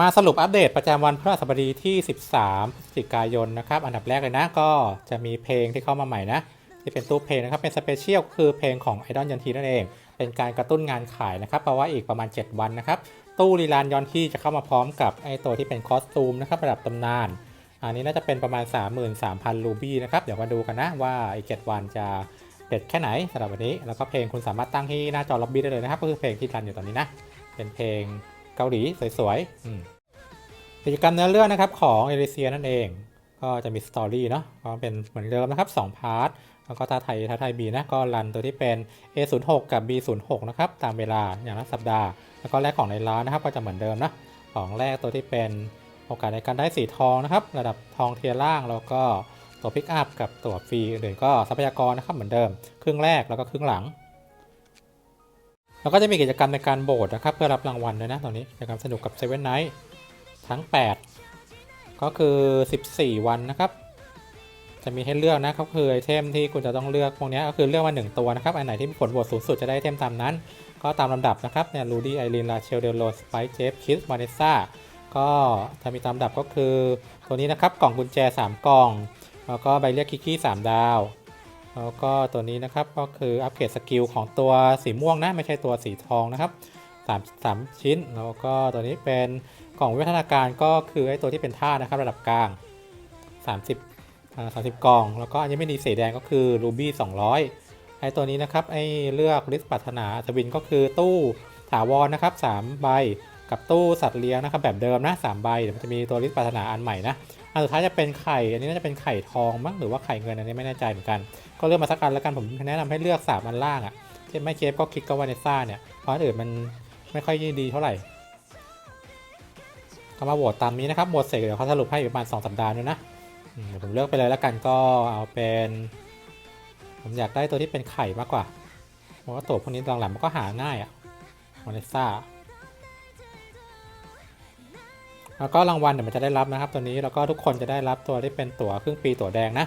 มาสรุปอัปเดตประจำวันพฤหัสบดีที่ 13 พฤศจิกายนนะครับ อันดับแรกเลยนะ ก็จะมีเพลงที่เข้ามาใหม่นะ ที่เป็นตู้เพลงนะครับ เป็นสเปเชียลคือเพลงของไอดอลยันทีนั่นเอง เป็นการกระตุ้นงานขายนะครับ เพราะว่าอีกประมาณ 7 วันนะครับ ตู้ลีลานยอนที่จะเข้ามาพร้อมกับไอตัวที่เป็นคอสตูมนะครับระดับตำนาน อันนี้น่าจะเป็นประมาณ 33,000 รูบี้นะครับ เดี๋ยวมาดูกันนะว่าอีก 7 วันจะเด็ดแค่ไหนสำหรับวันนี้ แล้วก็เพลงคุณสามารถตั้งที่หน้าจอล็อบบี้ได้เลยนะครับ ก็คือเพลงที่รันอยู่ตอนนี้นะ เป็นเพลง เกาหลีสวยๆอืมกิจกรรมเนื้อเรื่องนะครับของเอริเซียนั่นเอง ก็จะมีสตอรี่เนาะก็เป็นเหมือนเดิมนะครับ2พาร์ทแล้วก็ท้าไทยท้าไทย B นะก็รันตัวที่เป็น A06 กับ B06 นะครับตามเวลาอย่างละสัปดาห์ แล้วก็แรกของในร้านนะครับก็จะเหมือนเดิมนะของแรกตัวที่เป็นโอกาสในการได้สีทองนะครับ ระดับทองเทียร์ล่างแล้วก็ตัวพิกอัพกับตัวฟรีอื่นก็ทรัพยากรนะครับเหมือนเดิม ครึ่งแรกแล้วก็ครึ่งหลัง แล้วก็จะมีกิจกรรมในการโบสนะครับ เพื่อรับรางวัลด้วยนะตอนนี้กิจกรรมสนุกกับเซเว่นไนท์ทั้ง 8 ก็คือ 14 วันนะครับ จะมีให้เลือกนะครับคือไอเทมที่คุณจะต้องเลือกพวกนี้ก็คือเลือกมา1ตัวนะครับ อันไหนที่มีผลโบวกสูงสุดจะได้ไอเทมตามนั้น ก็ตามลำดับนะครับเนี่ยลูดี้ไอรีนลาเชลเดลโลสไปเจฟคิสมาเนซ่าก็จะมีตามลำดับก็คือตัวนี้นะครับกล่องกุญแจ 3 กล่อง แล้วก็ใบเรียกคิกกี้ 3 ดาว แล้วก็ตัวนี้นะครับก็คืออัปเกรดสกิลของตัวสีม่วงนะไม่ใช่ตัวสีทองนะครับ3 3ชิ้น แล้วก็ตัวนี้เป็นกล่องวิวัฒนาการก็คือไอ้ตัวที่เป็นท่านะครับระดับกลาง 30อ่า30 กล่อง แล้วก็อันนี้ไม่ดีสีแดงก็คือรูบี้200 ไอ้ตัวนี้นะครับไอ้เลือกลิสต์ปรารถนาอัศวินก็คือตู้ถาวรนะครับ3ใบกับตู้สัตว์เลี้ยงนะครับแบบเดิมนะ3ใบเดี๋ยวมันจะมีตัวลิสต์ปรารถนาอันใหม่นะ อันสุดท้ายจะเป็นไข่ อันนี้น่าจะเป็นไข่ทองมั้งหรือว่าไข่เงินอันนี้ไม่แน่ใจเหมือนกัน ก็เลือกมาสักอันแล้วกันผมแนะนำให้เลือก3อันล่างอะ่ะเช่นไม่เคฟก็คลิกก็วาเนซ่าเนี่ยเพราะอันอื่นมันไม่ค่อยดีเท่าไหร่ก็มาโหวตตามนี้นะครับโหวตเสร็จเดี๋ยวเขาสรุปให้ประมาณ2สัปดาห์ด้วยนะเดี๋ยวผมเลือกไปเลยแล้วกันก็เอาเป็น ผมอยากได้ตัวที่เป็นไข่มากกว่าเพราะว่าตัวพวกนี้หลังๆมันก็หาง่ายอะวาเนซ่า แล้วก็รางวัลเดี๋ยวมันจะได้รับนะครับ ตัวนี้แล้วก็ทุกคนจะได้รับตัวที่เป็นตั๋วครึ่งปีตั๋วแดงนะ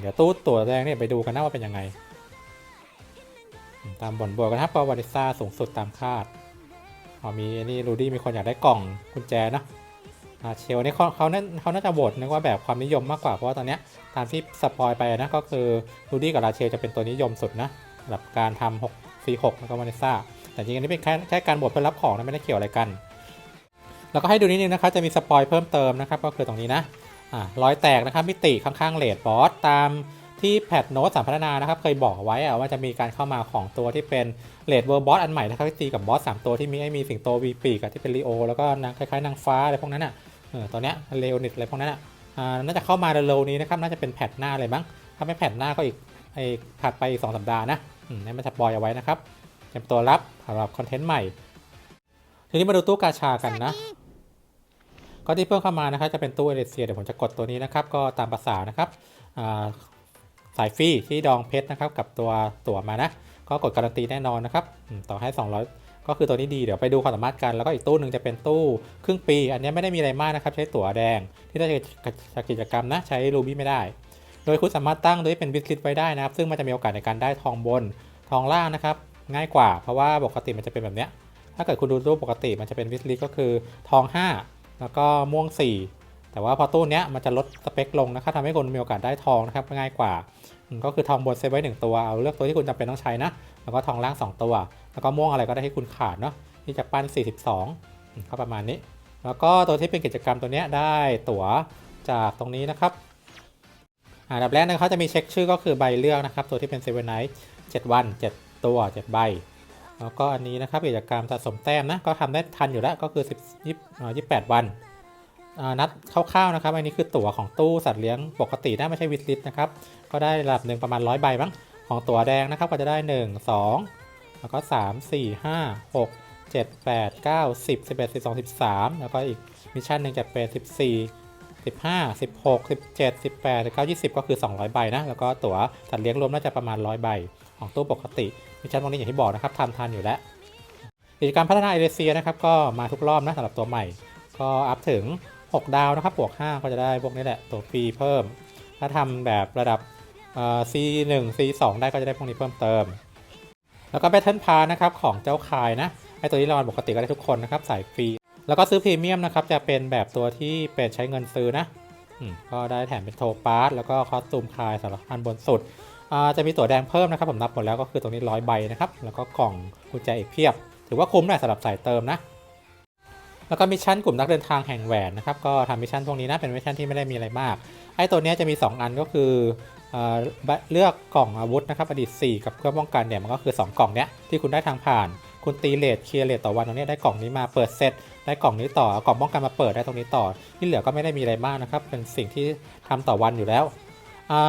เดี๋ยวตู้ตั๋วแดงเนี่ยไปดูกันนะว่าเป็นยังไง ตามบ่นบวกกันนะครับเพระวาเนซ่าสูงสุดตามคาดอ๋อมีนนี้รูดี้มีคนอยากได้กล่องกุญแจนะอาเชลนี่เขาเขาน่เขาน่าจะโหวตนึกว่าแบบความนิยมมากกว่าเพราะว่าตอนเนี้ยตามที่สปอยไปนะก็คือรูดี้กับราเชลจะเป็นตัวนิยมสุดนะสำหรับการทำ6 4 6แล้วก็มาเนซ่าแต่จริงๆอันนี้เป็นแค่แค่การโหวตเพื่อรับของนะไม่ได้เกี่ยวอะไรกัน แล้วก็ให้ดูนิดนึงนะครับจะมีสปอยเพิ่มเติมนะครับก็คือตรงนี้นะอ่ารอยแตกนะครับมิติข้างๆเลดบอสตามที่แพทโน้ตสามพัฒนานะครับเคยบอกไว้อะว่าจะมีการเข้ามาของตัวที่เป็นเลดเวอร์บอสอันใหม่นะครับที่ตีกับบอสสามตัวที่มีไอ้มีสิงโตวีปีกับที่เป็นลีโอแล้วก็นางคล้ายๆนางฟ้าอะไรพวกนั้นอะเออตอนเนี้ยเลโอนิดอะไรพวกนั้นอะอ่าน่าจะเข้ามาเร็วๆนี้นะครับน่าจะเป็นแพทหน้าเลยมั้งถ้าไม่แพทหน้าก็อีกไอ้ถัดไปอีกสองสัปดาห์นะอืมนี่มันจะปล่อยเอาไว้นะครับเตรียมตัวรับสำหรับคอนเทนต์ใหม่ทีนี้มาดูตู้กาชากันนะ ก็ที่เพิ่มเข้ามานะครับจะเป็นตู้เอเลเซียเดี๋ยวผมจะกดตัวนี้นะครับ ก็ตามภาษานะครับสายฟรีที่ดองเพชรนะครับกับตัวตั๋วมานะ ก็กดการันตีแน่นอนนะครับต่อให้ 200 ก็คือตัวนี้ดีเดี๋ยวไปดูความสามารถกัน แล้วก็อีกตู้หนึ่งจะเป็นตู้ครึ่งปี อันนี้ไม่ได้มีอะไรมากนะครับ ใช้ตั๋วแดงที่ได้จากกิจกรรมนะ ใช้รูบี้ไม่ได้ โดยคุณสามารถตั้งโดยเป็นวิสลิตไว้ได้นะครับ ซึ่งมันจะมีโอกาสในการได้ทองบนทองล่างนะครับ ง่ายกว่าเพราะว่าปกติมันจะเป็นแบบเนี้ยถ้าเกิดคุณดูตู้ปกติมันจะเป็นวิสลิตก็คือทอง 5 แล้วก็ม่วง 4 แต่ว่าพอตู้เนี้ยมันจะลดสเปคลงนะครับทำให้คุณมีโอกาสได้ทองนะครับง่ายกว่า ก็คือทองบนเซฟไว้หนึ่งตัวเอาเลือกตัวที่คุณจำเป็นต้องใช้นะ แล้วก็ทองล่าง 2 ตัว แล้วก็ม่วงอะไรก็ได้ที่คุณขาดเนาะที่จะปั้น 42อืมก็ประมาณนี้ แล้วก็ตัวที่เป็นกิจกรรมตัวเนี้ยได้ตั๋วจากตรงนี้นะครับอ่าอันดับแรกนะครับจะมีเช็คชื่อก็คือใบเลือกนะครับ ตัวที่เป็นเซเว่นไนท์เจ็ดวัน 7 ตัว 7 ใบ แล้วก็อันนี้นะครับกิจกรรมสะสมแต้มนะก็ทำได้ทันอยู่แล้วก็คือ10 28 วันนัดคร่าวๆนะครับ อันนี้คือตั๋วของตู้สัตว์เลี้ยงปกตินะไม่ใช่วิสลิตนะครับ ก็ได้ระดับหนึ่งประมาณ 100 ใบมั้งของตั๋วแดงนะครับ ก็จะได้ 1 2 แล้วก็ 3 4 5 6 7 8 9 10 11 12 13 แล้วก็อีกมิชชั่นหนึ่งจะเป็น 14 15 16 17 18 19 20 ก็คือ 200 ใบนะ แล้วก็ตั๋วสัตว์เลี้ยงรวมน่าจะประมาณ 100 ใบ ของตู้ปกติมิชชั่นพวกนี้อย่างที่บอกนะครับทำทันอยู่แล้วกิจกรรมพัฒนาเอเดเซียนะครับก็มาทุกรอบนะสำหรับตัวใหม่ ก็อัพถึง 6 ดาวนะครับบวก5ก็จะได้พวกนี้แหละตัวฟรีเพิ่ม ถ้าทำแบบระดับเอ่อ C1 C2 ได้ก็จะได้พวกนี้เพิ่มเติม แล้วก็แบทเทิลพานะครับของเจ้าคายนะไอตัวนี้รางวัลปกติก็ได้ทุกคนนะครับสายฟรีแล้วก็ซื้อพรีเมียมนะครับจะเป็นแบบตัวที่เป็นใช้เงินซื้อนะอก็ได้แถมเป็นโทปาร์ตแล้วก็คอสตูมคายสำหรับอันบนสุด จะมีตั๋วแดงเพิ่มนะครับผมนับหมดแล้วก็คือตรงนี้ร้อยใบนะครับ แล้วก็กล่องกุญแจอีกเพียบ ถือว่าคุ้มนะสำหรับสายเติมนะแล้วก็มิชชั่นกลุ่มนักเดินทางแห่งแหวนนะครับก็ทำมิชชั่นพวกนี้นะเป็นมิชชั่นที่ไม่ได้มีอะไรมากไอ้ตัวนี้จะมี 2 อันก็คือเอเลือกกล่องอาวุธนะครับอดีต4กับเครื่องป้องกันเนี่ยมันก็คือ 2 กล่องเนี้ยที่คุณได้ทางผ่าน คุณตีเลทเคลียร์เลทต่อวันตรงนี้ได้กล่องนี้มาเปิดเซตได้กล่องนี้ต่อกล่องป้องกันมาเปิดได้ตรงนี้ต่อที่เหลือก็ไม่ได้มีอะไรมากนะครับเป็นสิ่งที่ทำต่อวันอยู่แล้ว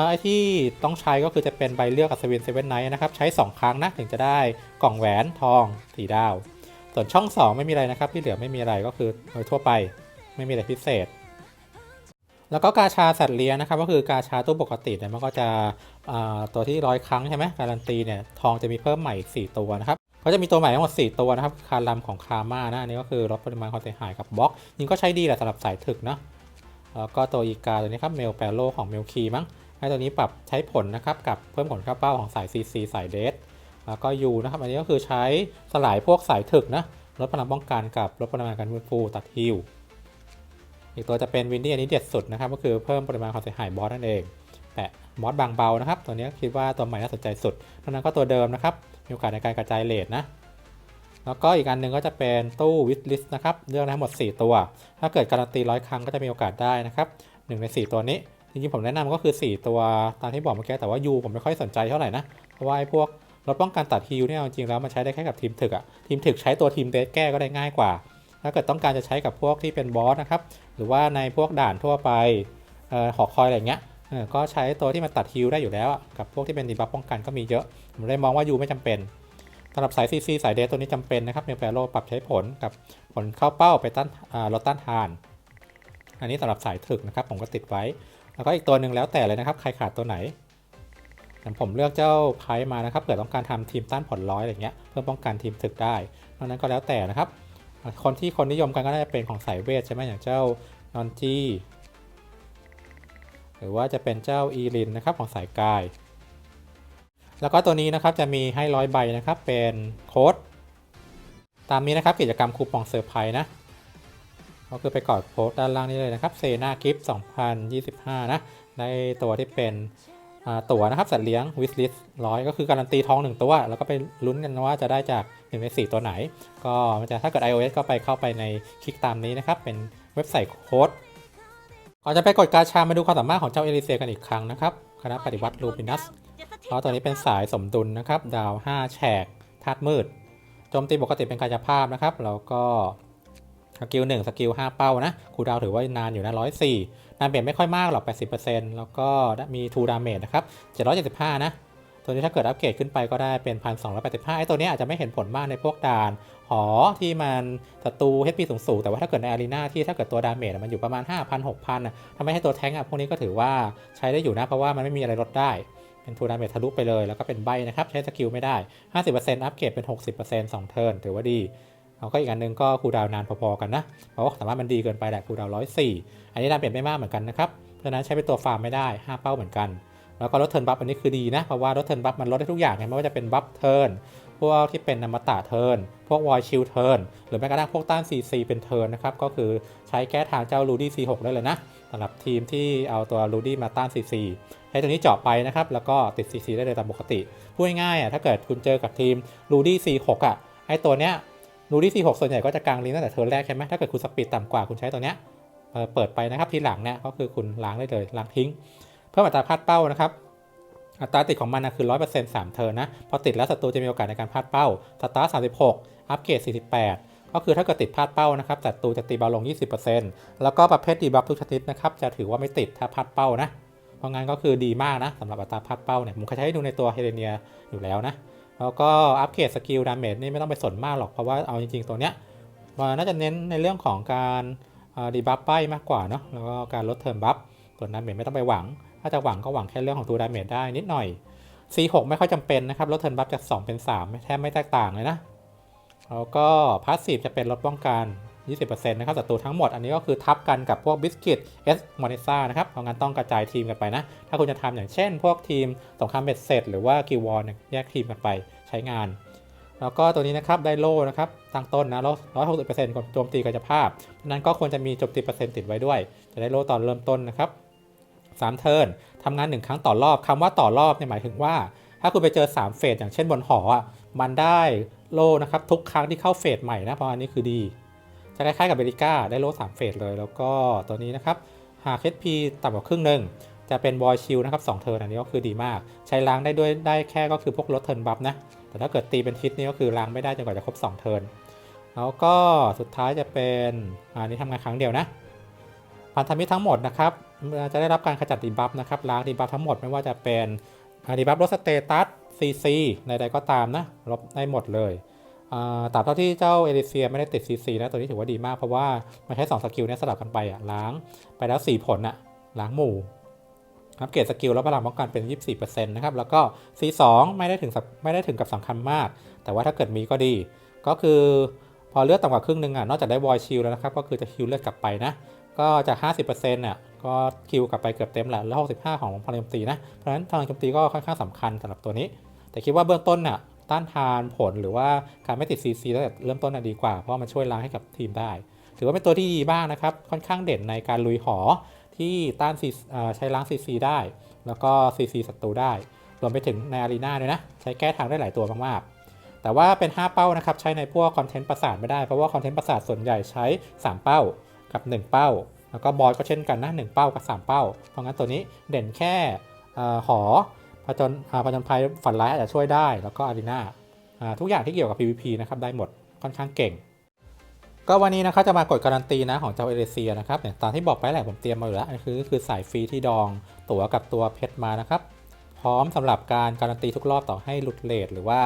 ไอที่ต้องใช้ก็คือจะเป็นใบเลือกอัศวินเซเว่นไนท์นะครับ ใช้ 2 ครั้งนะถึงจะได้กล่องแหวนทองสีดาว ส่วนช่อง 2 ไม่มีอะไรนะครับ ที่เหลือไม่มีอะไรก็คือโดยทั่วไปไม่มีอะไรพิเศษ แล้วก็กาชาสัตว์เลี้ยงนะครับ ก็คือกาชาตู้ปกติเนี่ยมันก็จะอ่าตัวที่ร้อยครั้งใช่ไหมการันตีเนี่ยทองจะมีเพิ่มใหม่อีก4ตัวนะครับก็จะมีตัวใหม่ทั้งหมด4ตัวนะครับคารัมของคาม่านะอันนี้ก็คือลดปริมาณความเสียหายกับบล็อกยิงก็ใช้ดีแหละสำหรับสายถึกเนะแล้วก็ตัวอีกาตัวนี้ครับเมลแปโลของเมลคีมั้ง ให้ตัวนี้ปรับใช้ผลนะครับกับเพิ่มผลเข้าเป้าของสาย CC สายเดสแล้วก็ยูนะครับ อันนี้ก็คือใช้สลายพวกสายถึกนะลดพลังป้องกันกับลดปริมาณการฟื้นฟูตัดฮิลอีกตัวจะเป็นวินดี้อันนี้เด็ดสุดนะครับก็คือเพิ่มปริมาณความเสียหายบอสนั่นเองแปะบอสบางเบานะครับ ตัวนี้คิดว่าตัวใหม่น่าสนใจสุดเพราะนั้นก็ตัวเดิมนะครับมีโอกาสในการกระจายเลทนะแล้วก็อีกอันหนึ่งก็จะเป็นตู้วิดลิสนะครับเลือกได้ทั้งหมด 4 ตัว ถ้าเกิดการันตีร้อยครั้งก็จะมีโอกาสได้นะครับหนึ่งใน 4 ตัวนี้ จริงๆผมแนะนำก็คือ 4 ตัวตามที่บอกเมื่อกี้แต่ว่ายูผมไม่ค่อยสนใจเท่าไหร่นะ เพราะว่าไอ้พวกรถป้องกันตัดฮิลเนี่ยจริงๆแล้วมันใช้ได้แค่กับทีมถึกอะทีมถึกใช้ตัวทีมเดสแก้ก็ได้ง่ายกว่า ถ้าเกิดต้องการจะใช้กับพวกที่เป็นบอสนะครับหรือว่าในพวกด่านทั่วไปเอ่อหอคอยอะไรเงี้ยก็ใช้ตัวที่มันตัดฮิลได้อยู่แล้วกับพวกที่เป็นดีบัฟป้องกันก็มีเยอะ ผมเลยมองว่ายูไม่จำเป็นสำหรับสาย CC สายเดทตัวนี้จำเป็นนะครับเมลแปรโลปรับใช้ผลกับผลเข้าเป้าไปต้านลดต้านทาน อันนี้สำหรับสายถึกนะครับผมก็ติดไว้ แล้วก็อีกตัวหนึ่งแล้วแต่เลยนะครับ ใครขาดตัวไหนอย่างผมเลือกเจ้าไพ่มานะครับเผื่อต้องการทำทีมต้านผลร้อยอะไรเงี้ยเพื่อป้องกันทีมถึกได้นอกนั้นก็แล้วแต่นะครับ คนที่คนนิยมกันก็น่าจะเป็นของสายเวทใช่ไหมอย่างเจ้านอนจีหรือว่าจะเป็นเจ้าอีลินนะครับของสายกาย แล้วก็ตัวนี้นะครับจะมีให้ร้อยใบนะครับเป็นโค้ดตามนี้นะครับกิจกรรมคูปองเซอร์ไพรส์นะ ก็คือไปกดโพสต์ด้านล่างนี้เลยนะครับเซนากิฟ2025 นะได้ตัวที่เป็นตั๋วนะครับ สัตว์เลี้ยงวิสลิสร้อยก็คือการันตีทองหนึ่งตัว แล้วก็ไปลุ้นกันว่าจะได้จากหนึ่งในสี่ตัวไหน ก็มันจะถ้าเกิด iOS ก็ไปเข้าไปในคลิกตามนี้นะครับ เป็นเว็บไซต์โค้ดก่อนจะไปกดกาชามาดูความสามารถของเจ้าเอลิเซียกันอีกครั้งนะครับคณะปฏิวัติลูปินัสเพราะตัวนี้เป็นสายสมดุลนะครับ ดาว 5 แฉกธาตุมืดโจมตีปกติเป็นกายภาพนะครับแล้วก็ สกิล1สกิล5เป้านะคูดาวถือว่านานอยู่นะ104นานเปลี่ยนไม่ค่อยมากหรอก 80%แล้วก็มีทูดาเมจนะครับ 775 นะ ตัวนี้ถ้าเกิดอัปเกรดขึ้นไปก็ได้เป็น 1285 ไอ้ตัวนี้อาจจะไม่เห็นผลมากในพวกด่านหอที่มันศัตรู HP สูงๆแต่ว่าถ้าเกิดในอารีนาที่ถ้าเกิดตัวดาเมจมันอยู่ประมาณ 5,000 6,000นะทำให้ให้ตัวแท้งอะพวกนี้ก็ถือว่าใช้ได้อยู่นะ เพราะว่ามันไม่มีอะไรลดได้ เป็นทูดาเมจทะลุไปเลย แล้วก็เป็นใบนะครับ ใช้สกิลไม่ได้ 50%อัปเกรดเป็น 60% 2 เทิร์นถือว่าดี แล้วก็อีกอันหนึงก็คูลดาวนานพอๆกันนะเพราะว่าสามารถมันดีเกินไปแหละคูลดาวน์104อันนี้ดาเมจไม่มากเหมือนกันนะครับเพราะฉะนั้นใช้เป็นตัวฟาร์มไม่ได้ 5 เป้าเหมือนกัน แล้วก็ลดเทิร์นบัฟอันนี้คือดีนะเพราะว่าลดเทิร์นบัฟมันลดได้ทุกอย่างไงไม่ว่าจะเป็นบัฟเทิร์นพวกที่เป็นนามตะเทิร์นพวกวอยชิลเทิร์นหรือแม้กระทั่งพวกต้าน CC เป็นเทิร์นนะครับก็คือใช้แก้ทางเจ้าลูดี้ C6 ได้เลยนะสำหรับทีมที่เอาตัวลูดี้มาต้าน CC ใช้ตัวนี้เจาะไปนะครับแล้วก็ติด CC ได้เลยตามปกติพูดง่ายๆอะถ้าเกิดคุณเจอกับทีมลูดี้ C6 อะไอตัวเนี้ย ลูดี้ C6 ส่วนใหญ่ก็จะกลางลิงก์ตั้งแต่เทิร์นแรกใช่ไหมถ้าเกิดคุณสปีดต่ำกว่าคุณใช้ตัวเนี้ยเปิดไปนะครับทีหลังเนี่ยก็คือคุณล้างได้เลยล้างทิ้ง เพิ่มอัตราพลาดเป้านะครับอัตราติดของมันนะคือ 100% 3 เทิร์นนะ พอติดแล้วศัตรูจะมีโอกาสในการพลาดเป้าสตาร์36 อัปเกรด 48 ก็คือถ้าเกิดติดพลาดเป้านะครับศัตรูจะตีเบาลง 20%แล้วก็ประเภทดีบัฟทุกชนิดนะครับจะถือว่าไม่ติดถ้าพลาดเป้านะ เพราะงั้นก็คือดีมากนะสำหรับอัตราพลาดเป้าเนี่ยผมเคยใช้ดูในตัวเฮเลเนียอยู่แล้วนะ แล้วก็อัปเกรดสกิลดาเมจนี่ไม่ต้องไปสนมากหรอกเพราะว่าเอาจริง ๆ ตัวเนี้ยมันน่าจะเน้นในเรื่องของการดีบัฟป้ายมากกว่าเนาะแล้วก็การลดเทิร์นบัฟส่วนดาเมจไม่ต้องไปหวัง ถ้าจะหวังก็หวังแค่เรื่องของตัวดาเมจได้นิดหน่อย C6 ไม่ค่อยจำเป็นนะครับลดเทิร์นบัฟจาก 2 เป็น 3 แทบไม่แตกต่างเลยนะแล้วก็พาสซีฟจะเป็นลดป้องกัน 20%นะครับศัตรูทั้งหมดอันนี้ก็คือทับกันกับพวกบิสกิตเอสมอนิซ่านะครับเพราะงั้นต้องกระจายทีมกันไปนะ ถ้าคุณจะทำอย่างเช่น พวกทีมสงครามเบ็ดเสร็จ หรือว่ากิวอลแยกทีมกันไปใช้งาน แล้วก็ตัวนี้นะครับได้โลนะครับตั้งต้นนะร้อยหกสิบเปอร์เซ็นต์โจมตีกายภาพเพราะฉะนั้นก็ควรจะมีโจมตีเปอร์เซ็นต์ติดไว้ด้วย จะได้โล่ตอนเริ่มต้นนะครับสามเทิร์นทำงานหนึ่งครั้งต่อรอบคำว่าต่อรอบเนี่ยหมายถึงว่า ถ้าคุณไปเจอ3เฟสอย่างเช่นบนหออะมันได้โลนะครับทุกครั้งที่เข้าเฟสใหม่นะเพราะอันนี้คือดี จะคล้ายๆกับเบริก้าได้โล่3เฟสเลย แล้วก็ตัวนี้นะครับหาก HP ต่ำกว่าครึ่งหนึ่งจะเป็นบอยชิลนะครับ2เทิร์นอันนี้ก็คือดีมาก ใช้ล้างได้ด้วยได้แค่ก็คือพวกลดเทิร์นบัฟนะ แต่ถ้าเกิดตีเป็นทิศนี่ก็คือล้างไม่ได้จนกว่าจะครบ2เทิร์นแล้วก็สุดท้ายจะเป็นอันนี้ทำงานครั้งเดียวนะพันธมิตรทั้งหมดนะครับจะได้รับการขจัดดีบัฟนะครับล้างดีบัฟทั้งหมดไม่ว่าจะเป็นดีบัฟลดสเตตัสซีซีใดๆก็ตามนะลบได้หมดเลย ตราบเท่าที่เจ้าเอลิเซียไม่ได้ติด CC นะตัวนี้ถือว่าดีมากเพราะว่ามันใช้ 2 สกิลเนี่ยสลับกันไปอะล้างไปแล้ว 4 ผลอะล้างหมู่อัปเกรดสกิลแล้วพลังป้องกันเป็น 24%นะครับแล้วก็ C2 ไม่ได้ถึงไม่ได้ถึงกับสำคัญมาก แต่ว่าถ้าเกิดมีก็ดี ก็คือพอเลือดต่ำกว่าครึ่งหนึ่งอะนอกจากได้วอยชิลแล้วนะครับก็คือจะคิวเลือดกลับไปนะก็จาก 50%เนี่ยก็คิวกลับไปเกือบเต็มแหละแล้ว 65 ของพลังโจมตีนะเพราะฉะนั้นพลังโจมตีก็ค่อนข้างสำคัญสำหรับตัวนี้ แต่คิดว่าเบื้องต้นน่ะ ต้านทานผลหรือว่าการไม่ติด CC ตั้งแต่เริ่มต้นน่ะดีกว่า เพราะมันช่วยล้างให้กับทีมได้ ถือว่าเป็นตัวที่ดีบ้างนะครับ ค่อนข้างเด่นในการลุยหอที่ต้านใช้ล้าง CC ได้ แล้วก็ CC ศัตรูได้ รวมไปถึงในอารีนาด้วยนะ ใช้แก้ทางได้หลายตัวมากๆ แต่ว่าเป็น 5 เป้านะครับ ใช้ในพวกคอนเทนต์ประสาทไม่ได้ เพราะว่าคอนเทนต์ประสาทส่วนใหญ่ใช้ 3 เป้ากับ 1 เป้า แล้วก็บอสก็เช่นกันนะ1เป้ากับ 3 เป้า เพราะงั้นตัวนี้เด่นแค่อหอ ผจญผจญภัยฝันร้ายอาจจะช่วยได้ แล้วก็อารีนาอ่าทุกอย่างที่เกี่ยวกับ PVP นะครับได้หมดค่อนข้างเก่ง ก็วันนี้นะครับจะมากดการันตีนะของเจ้าเอเดเซียนะครับเนี่ยตามที่บอกไปแหละผมเตรียมมาอยู่แล้วอันนี้คือคือสายฟรีที่ดองตั๋วกับตัวเพชรมานะครับ พร้อมสำหรับการการันตีทุกรอบต่อให้หลุดเลทหรือว่า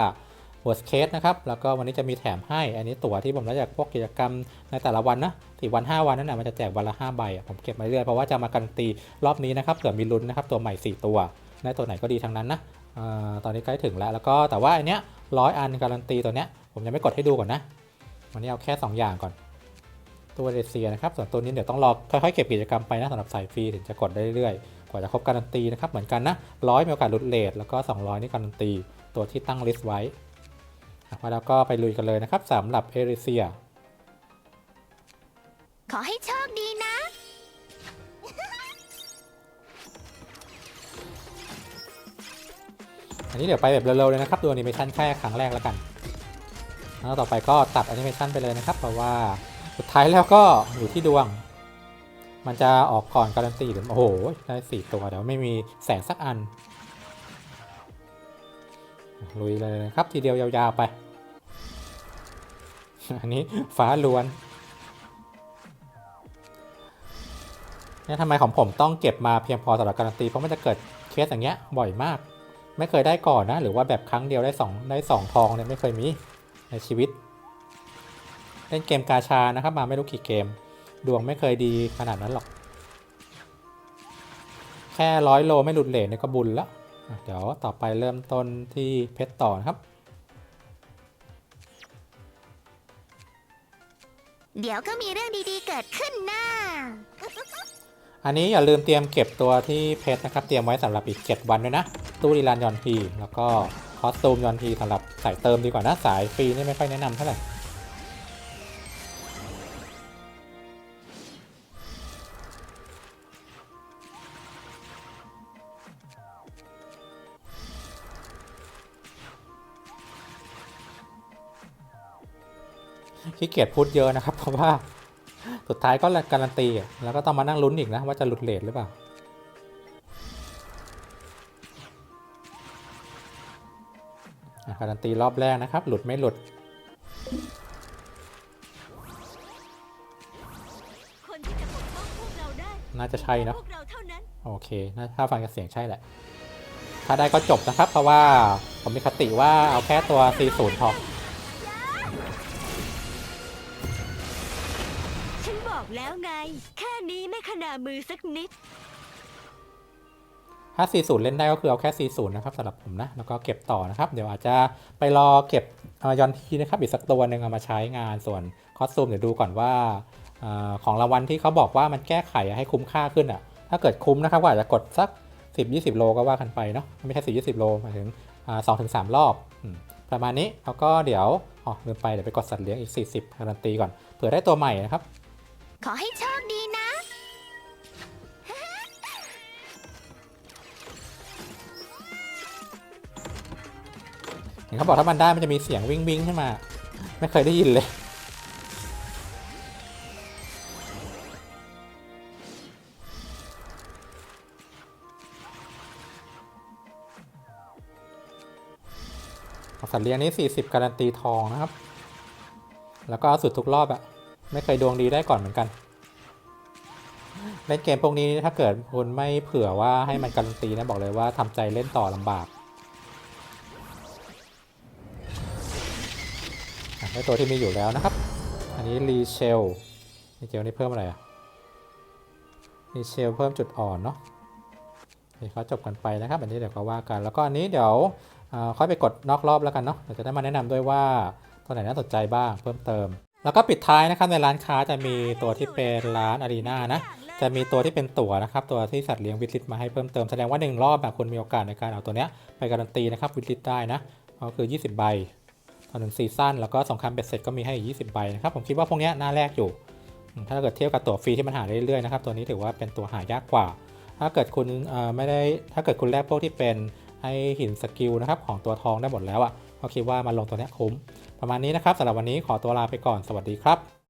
worst case นะครับ แล้วก็วันนี้จะมีแถมให้ อันนี้ตั๋วที่ผมได้จากพวกกิจกรรมในแต่ละวันนะสี่วัน 5 วันนั่นแหละมันจะแจกวันละ 5 ใบ ผมเก็บมาเรื่อยเพราะว่าจะมาการันตีรอบนี้นะครับ เผื่อมีลุ้นนะครับ ตัวใหม่ 4 ตัว ได้ตัวไหนก็ดีทั้งนั้นนะอตอนนี้ใกล้ถึงแล้ว แล้วก็แต่ว่าอันเนี้ยร้อยอันการันตีตัวเนี้ยผมยังไม่กดให้ดูก่อนนะ วันนี้เอาแค่ 2 อย่างก่อน ตัวเรเซียนะครับ ส่วนตัวนี้เดี๋ยวต้องรอค่อยๆเก็บกิจกรรมไปนะสำหรับสายฟรีถึงจะกดได้เรื่อยๆ กว่าจะครบการันตีนะครับ เหมือนกันนะร้อยมีโอกาสลดเลทแล้วก็ 200 นี่การันตี ตัวที่ตั้งลิสต์ไว้อะมาแล้วก็ไปลุยกันเลยนะครับสำหรับเอเรเซีย ขอให้โชคดีนะ อันนี้เดี๋ยวไปแบบเร็วๆเลยนะครับดูอนิเมชันแค่ครั้งแรกแล้วกันแล้วต่อไปก็ตัดแอนิเมชันไปเลยนะครับเพราะว่าสุดท้ายแล้วก็อยู่ที่ดวง มันจะออกก่อนการันตีหรือโอ้โหได้สี่ตัวเดี๋ยวไม่มีแสงสักอันลุยเลยครับทีเดียวยาวๆไป อันนี้ฟ้าล้วนเนี่ยทำไมของผมต้องเก็บมาเพียงพอสำหรับการันตีเพราะมันจะเกิดเคสอย่างเงี้ยบ่อยมาก ไม่เคยได้ก่อนนะ หรือว่าแบบครั้งเดียวได้สองได้สองทองเนี่ยไม่เคยมีในชีวิต เล่นเกมกาชานะครับมาไม่รู้กี่เกม ดวงไม่เคยดีขนาดนั้นหรอก แค่ร้อยโลไม่หลุดเลทเนี่ยก็บุญแล้วเดี๋ยวต่อไปเริ่มต้นที่เพชรต่อนะครับ เดี๋ยวก็มีเรื่องดีๆเกิดขึ้นนะ อันนี้อย่าลืมเตรียมเก็บตัวที่เพชรนะครับ เตรียมไว้สำหรับอีก 7 วันด้วยนะ ตู้ดีลานยอนพีแล้วก็คอสตูมยอนพีสำหรับสายเติมดีกว่านะสายฟรีนี่ไม่ค่อยแนะนำเท่าไหร่ขี้เกียจพูดเยอะนะครับ เพราะว่า สุดท้ายก็การันตีแล้วก็ต้องมานั่งลุ้นอีกนะ ว่าจะหลุดเลทหรือเปล่าการันตีรอบแรกนะครับ หลุดไม่หลุดน่าจะใช่เนะโอเคถ้าฟังจากเสียงใช่แหละ ถ้าได้ก็จบนะครับ เพราะว่าผมมีคติว่าเอาแค่ตัว 40พอ บอกแล้วไง แค่นี้ไม่ขนามือสักนิด ถ้า 40 เล่นได้ก็คือเอาแค่ 40 นะครับสำหรับผมนะ แล้วก็เก็บต่อนะครับ เดี๋ยวอาจจะไปรอเก็บเอ่อยอนทีนะครับ อีกสักตัวหนึ่งเอามาใช้งาน ส่วนคอสตูมเดี๋ยวดูก่อนว่าอของรางวัลที่เขาบอกว่ามันแก้ไขให้คุ้มค่าขึ้นอะ ถ้าเกิดคุ้มนะครับก็อาจจะกดสัก 10-20 โลก็ว่ากันไปเนาะ ไม่ใช่ 10-20 โลหมายถึงสองถึงสามรอบประมาณนี้แล้วก็เดี๋ยวอ๋อลืมไปเดี๋ยวไปกดสัตว์เลี้ยงอีก 40การันตีก่อนเผื่อได้ตัวใหม่นะครับ ขอให้โชคดีนะ เห็นเขาบอกถ้ามันได้มันจะมีเสียงวิ่งวิ่งขึ้นมา ไม่เคยได้ยินเลย สัตว์เลี้ยงนี้ 40 การันตีทองนะครับ แล้วก็เอาสุดทุกรอบอะ ไม่เคยดวงดีได้ก่อนเหมือนกัน เล่นเกมพวกนี้ถ้าเกิดคุณไม่เผื่อว่าให้มันการันตีนะบอกเลยว่าทำใจเล่นต่อลำบากอะได้ตัวที่มีอยู่แล้วนะครับ อันนี้รีเชลรีเชลนี่เพิ่มอะไรอะรีเชลเพิ่มจุดอ่อนเนาะเดี๋ยวเขาจบกันไปนะครับ อันนี้เดี๋ยวก็ว่ากัน แล้วก็อันนี้เดี๋ยวค่อยไปกดนอกรอบแล้วกันเนาะเดี๋ยวจะได้มาแนะนำด้วยว่าตัวไหนน่าสนใจบ้างเพิ่มเติม แล้วก็ปิดท้ายนะครับในร้านค้าจะมีตัวที่เป็นร้านอารีนานะ จะมีตัวที่เป็นตั๋วนะครับ ตัวที่สัตว์เลี้ยงวิลิตมาให้เพิ่มเติมแสดงว่าหนึ่งรอบแบบคุณมีโอกาสในการเอาตัวเนี้ยไปการันตีนะครับวิลิตได้นะก็คือ 20 ใบต่อหนึ่งซีซั่นแล้วก็สองครามเบ็ดเสร็จก็มีให้อีก20 ใบนะครับผมคิดว่าพวกเนี้ยน่าแรกอยู่ ถ้าเกิดเทียบกับตั๋วฟรีที่มันหาได้เรื่อยๆนะครับตัวนี้ถือว่าเป็นตัวหายากกว่า ถ้าเกิดคุณเอ่อไม่ได้ถ้าเกิดคุณแลกพวกที่เป็นให้หินสกิลนะครับของตัวทองได้หมดแล้วอะ่ะก็คิดว่ามาลงตัวเนี้ยคุ้ม ประมาณนี้นะครับสำหรับวันนี้ขอตัวลาไปก่อนสวัสดีครับ